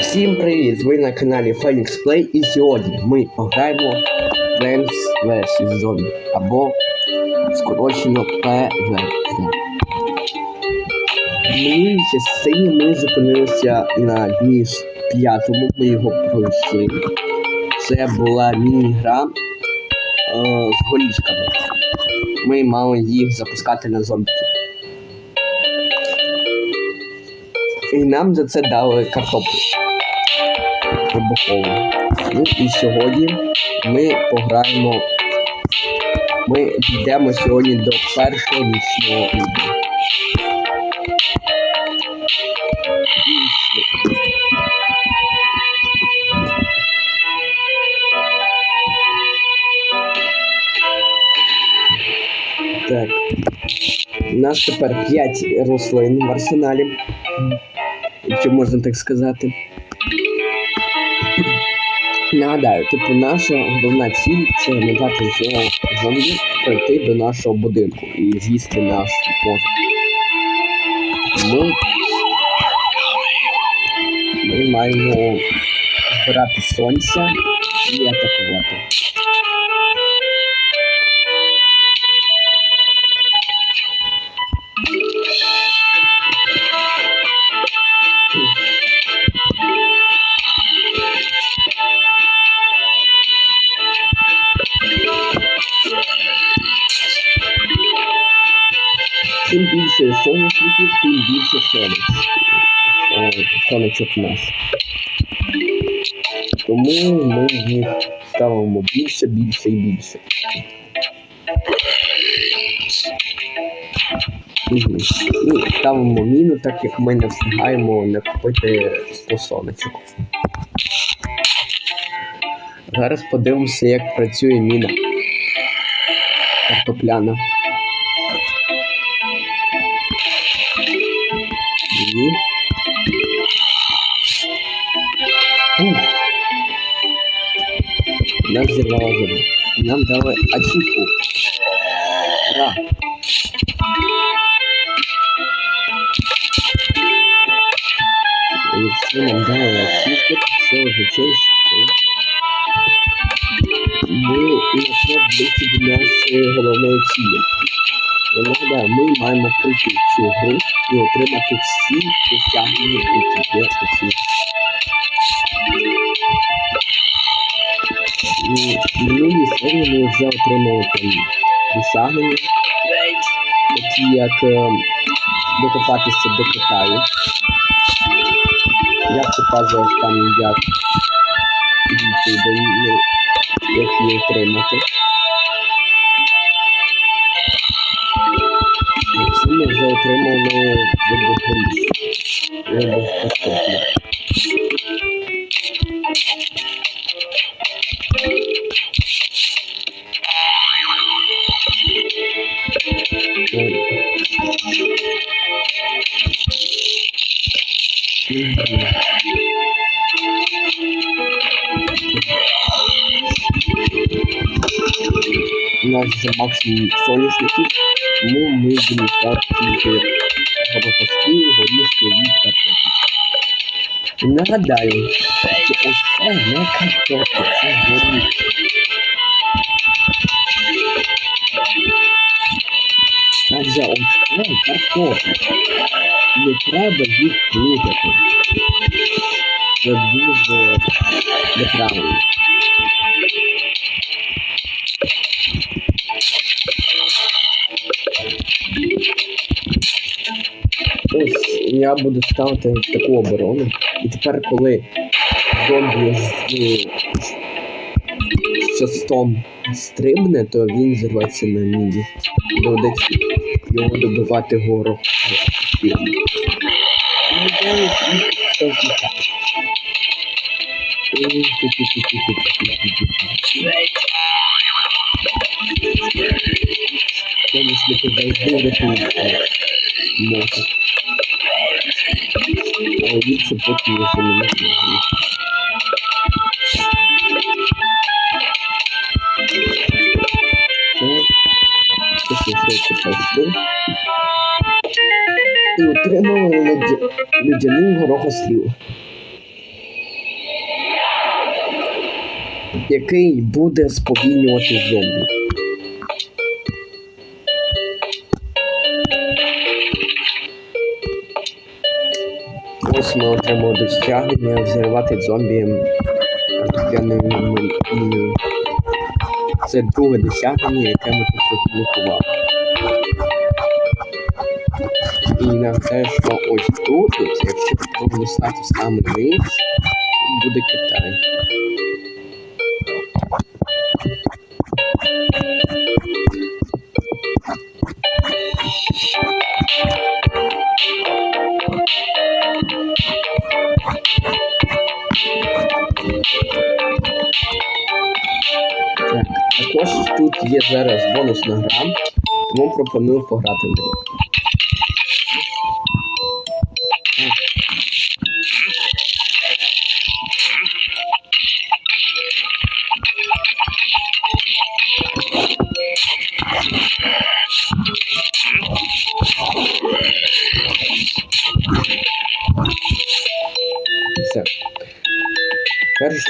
Всім привіт! Ви на каналі Phoenix Play і сьогодні ми пограємо в Games vs Zombie або скорочено PvZ. Минулій частині ми зупинилися на дні п'ятому, ми його пройшли. Це була міні-гра е, з горішками. Ми мали їх запускати на зомбі. І нам за це дали картоплю вибухову. Ну і сьогодні ми пограємо. Ми дійдемо сьогодні до першого нічного відео. Так. У нас тепер 5 рослин в арсеналі, якщо можна так сказати. Нагадаю, типу, наша головна ціль це не дати зо- зомбі пройти до нашого будинку і з'їсти наш мозок. Тому ми маємо збирати сонця і атакувати. Соняшників, тим більше сонець. Е, Сонечок в нас. Тому ми їх ставимо більше, більше і більше. І ставимо міну, так як ми не встигаємо не купити 100 сонечок. Зараз подивимося, як працює міна. Картопляна. Зірвало зуби. Нам дали ачівку. Ура! Якщо нам дали ачівку, це означає, що ми на крок ближче до нашої головної цілі. Нагадаю, ми маємо пройти цю гру і отримати всі досягнення, які є у цій. І в серії ми вже отримали там досягнення, такі як е, докопатися до Китаю. Я показував там, як неї, як її отримати. У нас вже максимум соняшників, тому ми будемо ставити тільки горохости, горішки і картоплю. І Нагадаю, що ось це не картопля, це горішки. Адже ось це картопля. Не треба їх плутати. Це дуже неправильно. Ось я буду ставити таку оборону. І тепер, коли зомбі з щастом стрибне, то він зірветься на міді. Доведеться його добивати гору. Соняшники завжди рятують мозок. А ліпше потім його замінити Людяний горохослів. Який буде сповільнювати зомбі. Ось ми отримали досягнення взривати зомбі. Це друге досягнення, яке ми тут розблокували. І на те, що ось тут, якщо пролистати саме вниз, буде Китай. Так, також тут є зараз бонусна гра, тому пропоную пограти в неї.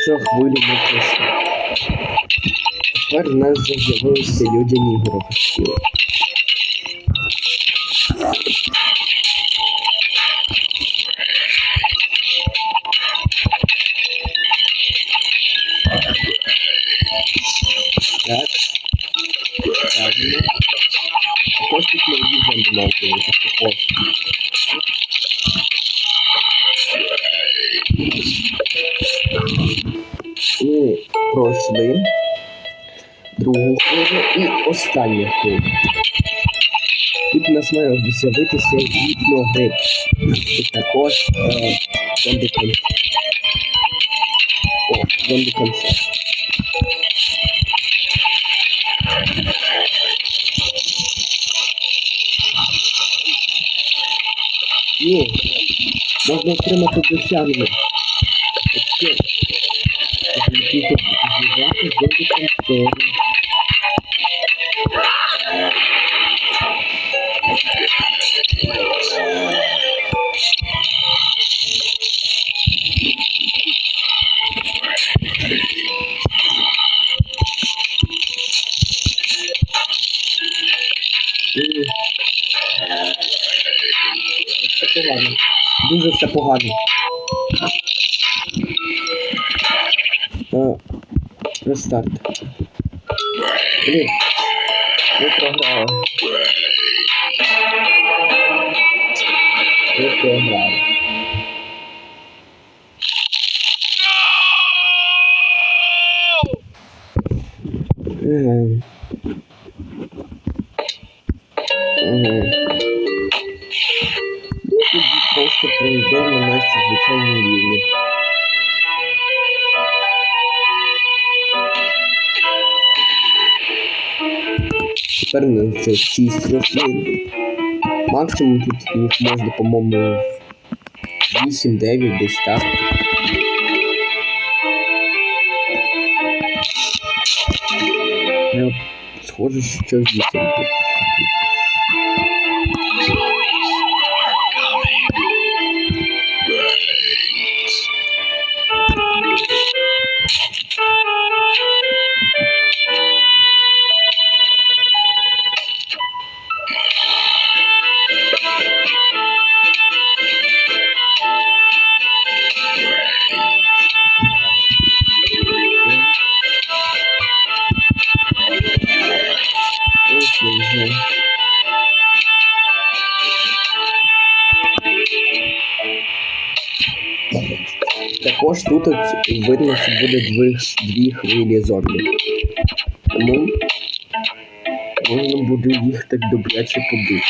Першу хвилю ми пройшли. Тепер в нас з'явилися людяні гробостіли. Так. Пройшли другу хвилю і останню хвилю. Тут у нас має з'явитися гіпногриб. І також е. О, зомбі концерт. Ні, можна отримати досягнення. І... Це погано. Дуже все погано. Е, Рестарт. Блін. Ми програли. Ми програли. 6 рослин. Максимум тут їх можна, по-моєму, 8-9 десь так. Ну, схоже, що 8 тут. Буде дві, дві хвилі зомбі. Тому можна буде їх так добряче побити.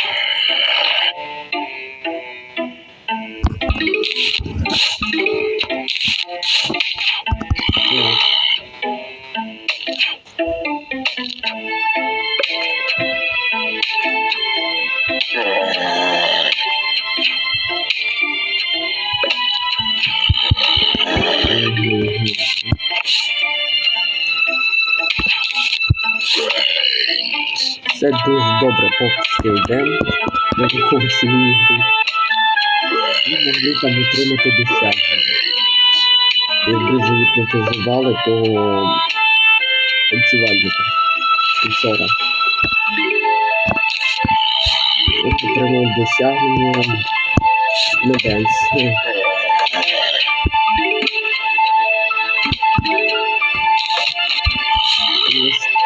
Добре поки що йдемо. До якогось ігри. і могли там отримати досягнення. Якби загіпнотизували, то танцювальника. Танцора. От отримав досягнення на денс.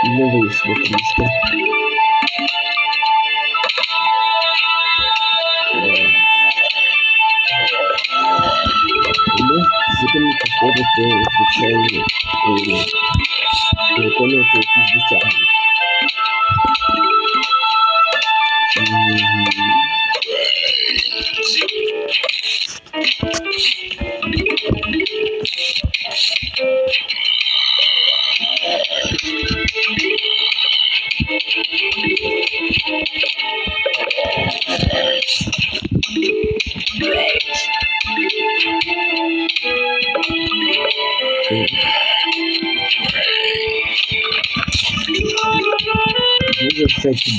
Не вийшло трішки. Е, виконувати якісь досягнення.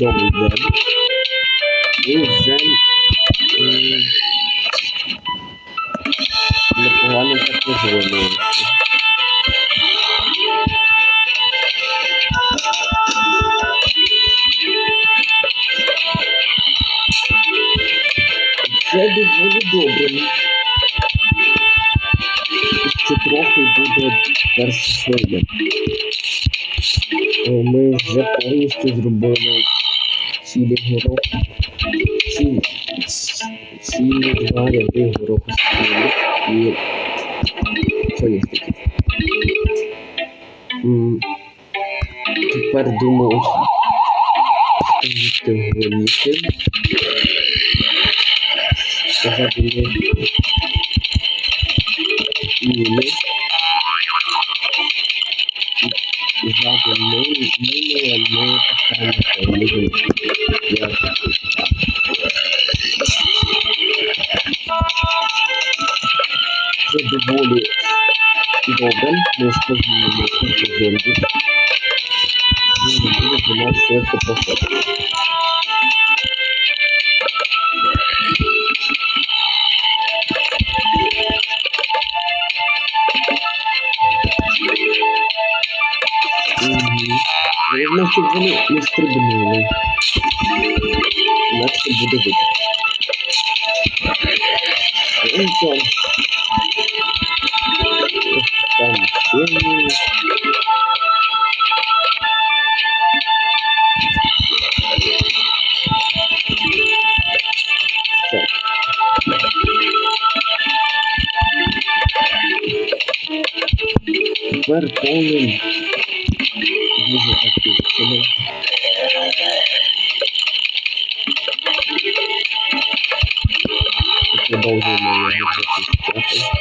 Чудово йде. І вже непогано так розвинулося. Це доволі добре. Ще трохи буде хвиля. Е, Ми вже повністю зробили цілі горох. Ці, цілі два ряди гороху спілих і соняшників. М, Тепер думаю ставити Ззаду ми, a поставимо поріжемо. Я Це доволі добре. Ми сповнюємо кучу зомбі. Не буде до нас швидко проходити. Щоб вони не стрибнули. Інакше буде вибух. Ну. Там сильні. Тепер повним дуже активно. Продовжуємо його захищати.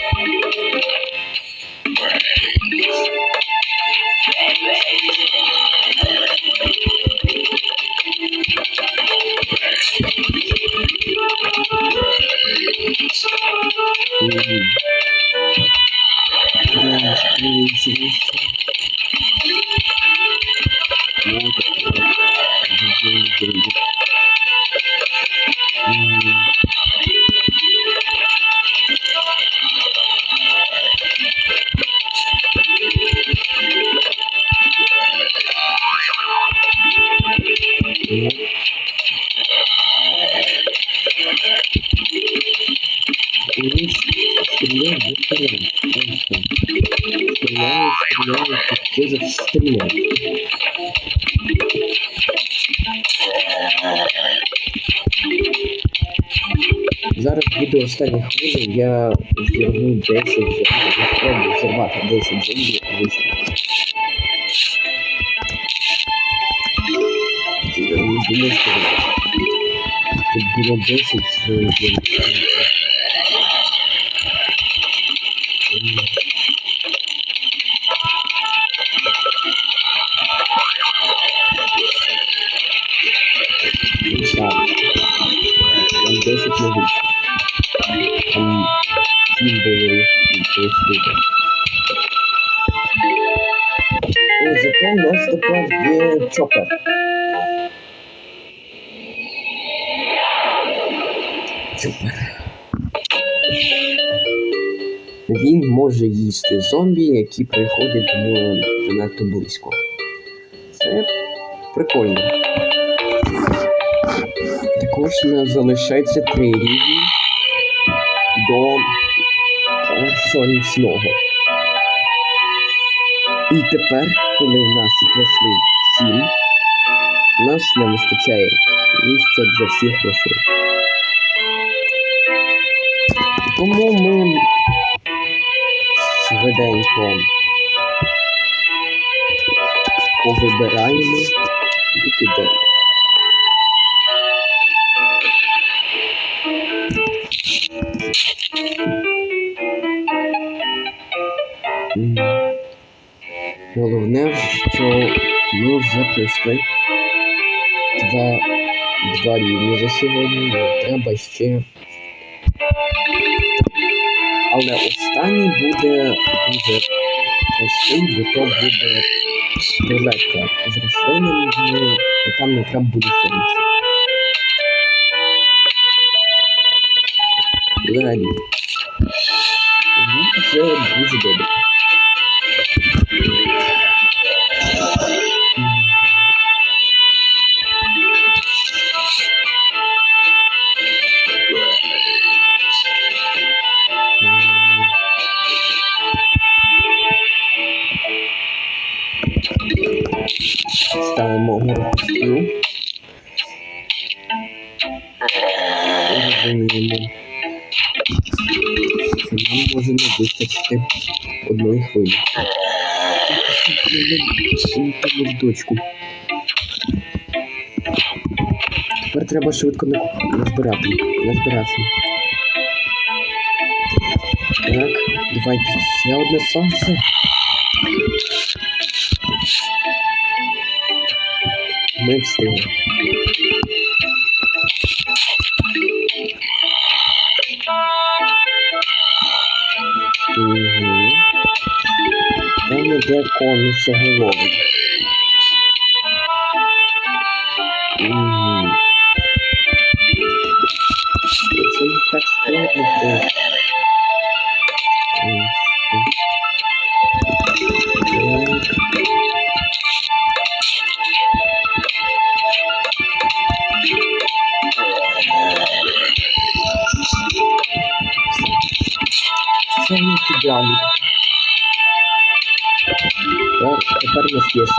Стреляют, да стреляют. Просто. Стреляют, стреляют, и тоже стреляют. Зараз буде остання хвиля, я зірву 10 зомбі, я спробую зірвати 10 зомбі, а вийшло. Я не думаю, що тут було 10 зомбі. Так. Там 10 не вийшло. Там 7 були і просвіти. О, зато у нас тепер є чопер. Чопер. Він може їсти зомбі, які приходять до нього занадто близько. Це прикольно. Також нас залишається три рівні до е, сонячного. І тепер, коли в нас росли сім, у нас не вистачає місця для всіх рослин. Тому ми швиденько повибираємо і підемо. ми вже пройшли два, два рівні за сьогодні. Треба ще. Але останній буде дуже простий, бо то буде рулетка з рослинами, і там не треба буде сонця. Взагалі. Ну, Це дуже добре. Вистачити одної хвилі. Дочку. Тепер треба швидко назбирати. Назбирати. Так, давайте ще одне сонце. Угу. Там іде конусоголовий. Угу.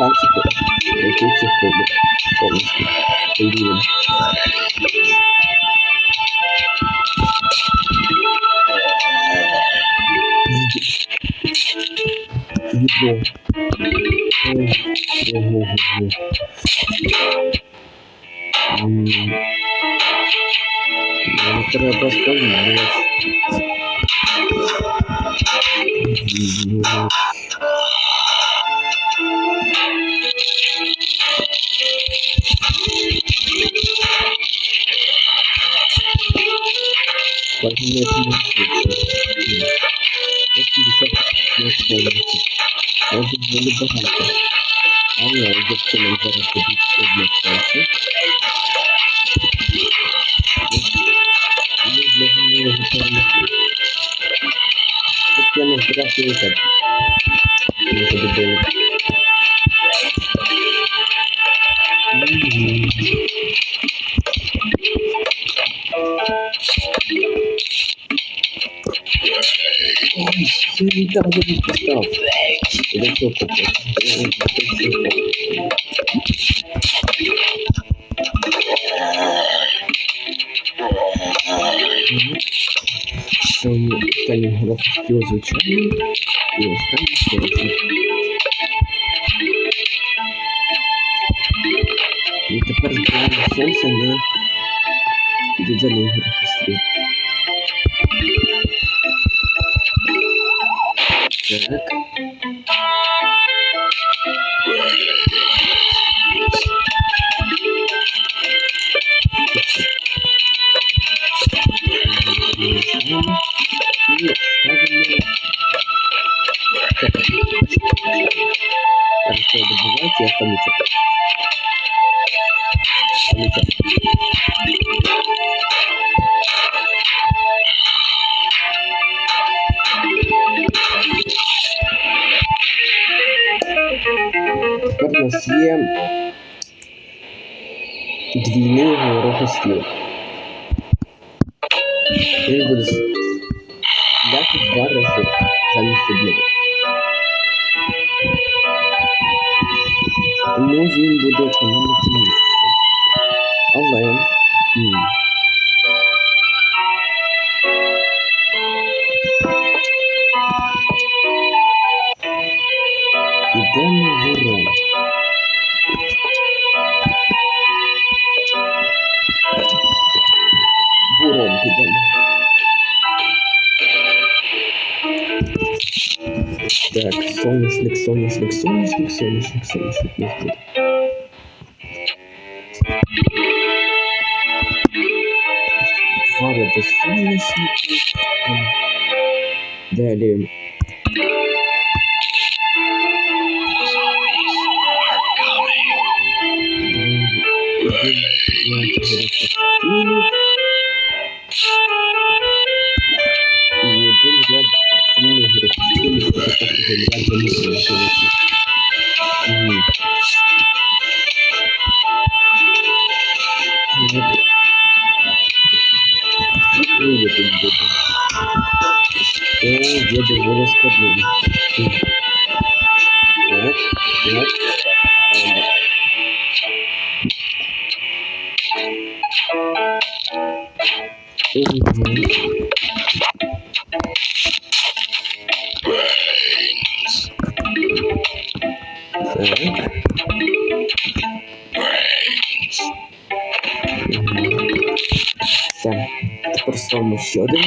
Якщо нам зараз дадуть одне сонце, ми зможемо його перемогти. От я не збирався і останній горох хотів звичайний і останній сорочник. І тепер збираємо сонце на додзяний горохострів. республіка. Тепер у нас є двійний ворог. Так, соняшник, соняшник, соняшник, соняшник, соняшник не буде. Два без соняшників. Далее. Все. Тепер ставимо ще один.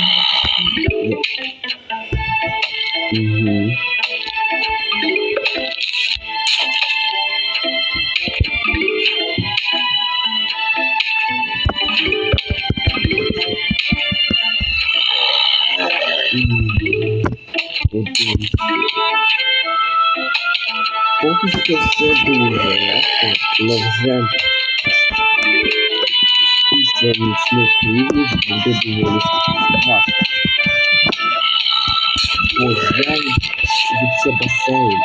Вже після нічних рівнів буде доволі важко. Я від це басейн,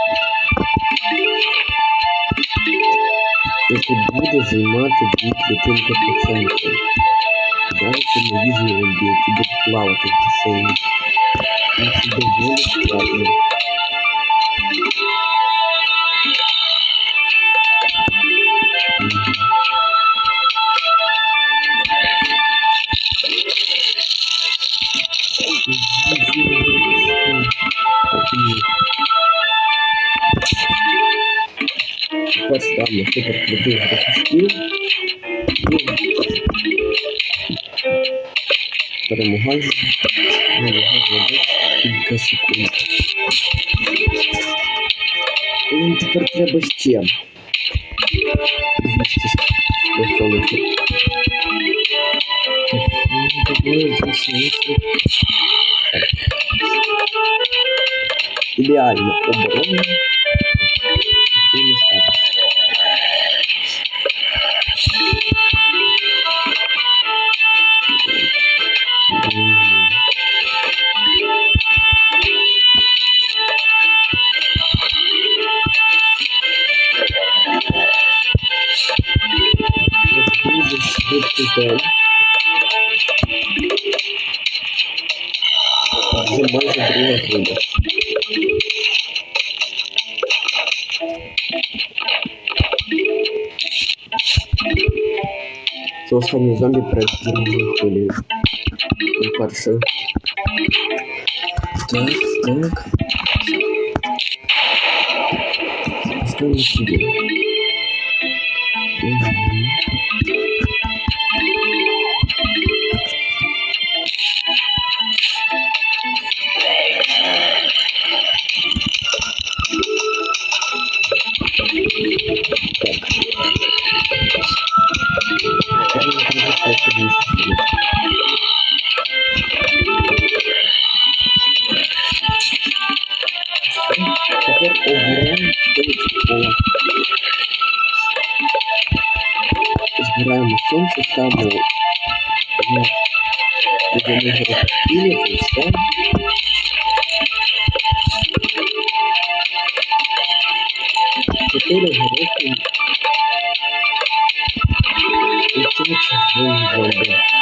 який буде займати дві клітинки по центру. Зараз це нові зомбі, які будуть плавати в басейні. Це доволі складно. Крутий графістів. Перемагаємо. Кілька секунд. І тепер треба ще. 200 стосовників. Давай. Ідеально оборона. Останній зомбі перед другою хвилею. І першою. Так, так. Ставимо сюди. বলবে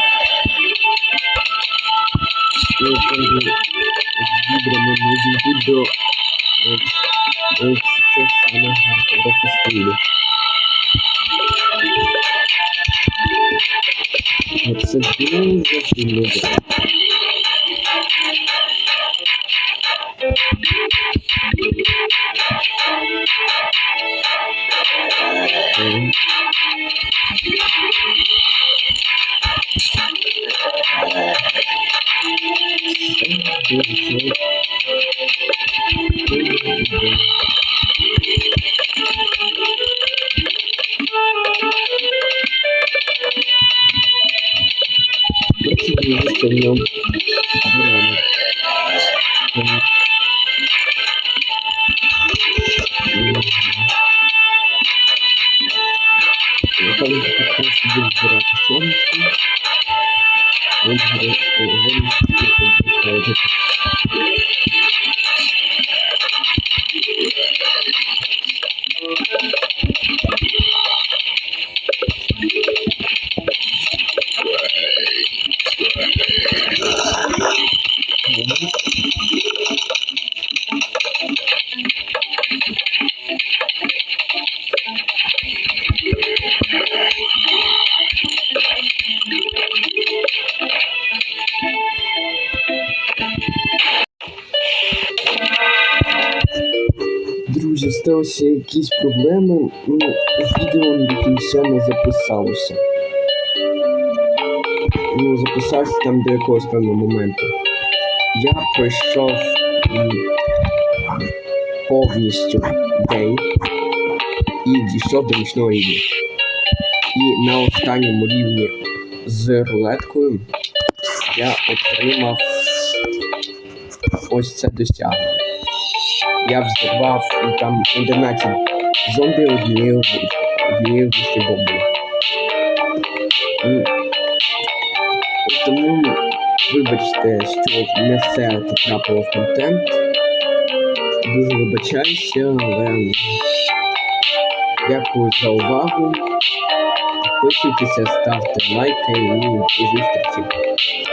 сталися якісь проблеми. Ну, відео до кінця не записалося. Ну, записався там до якогось певного моменту. Я пройшов повністю день і дійшов до нічного рівня. І на останньому рівні з рулеткою я отримав ось це досягнення. Я взорвав і там 11 зомбі однією вище бомбою. Тому вибачте, що не все потрапило в контент. Дуже вибачаюся, але дякую за увагу. Підписуйтеся, ставте лайки і до зустрічі.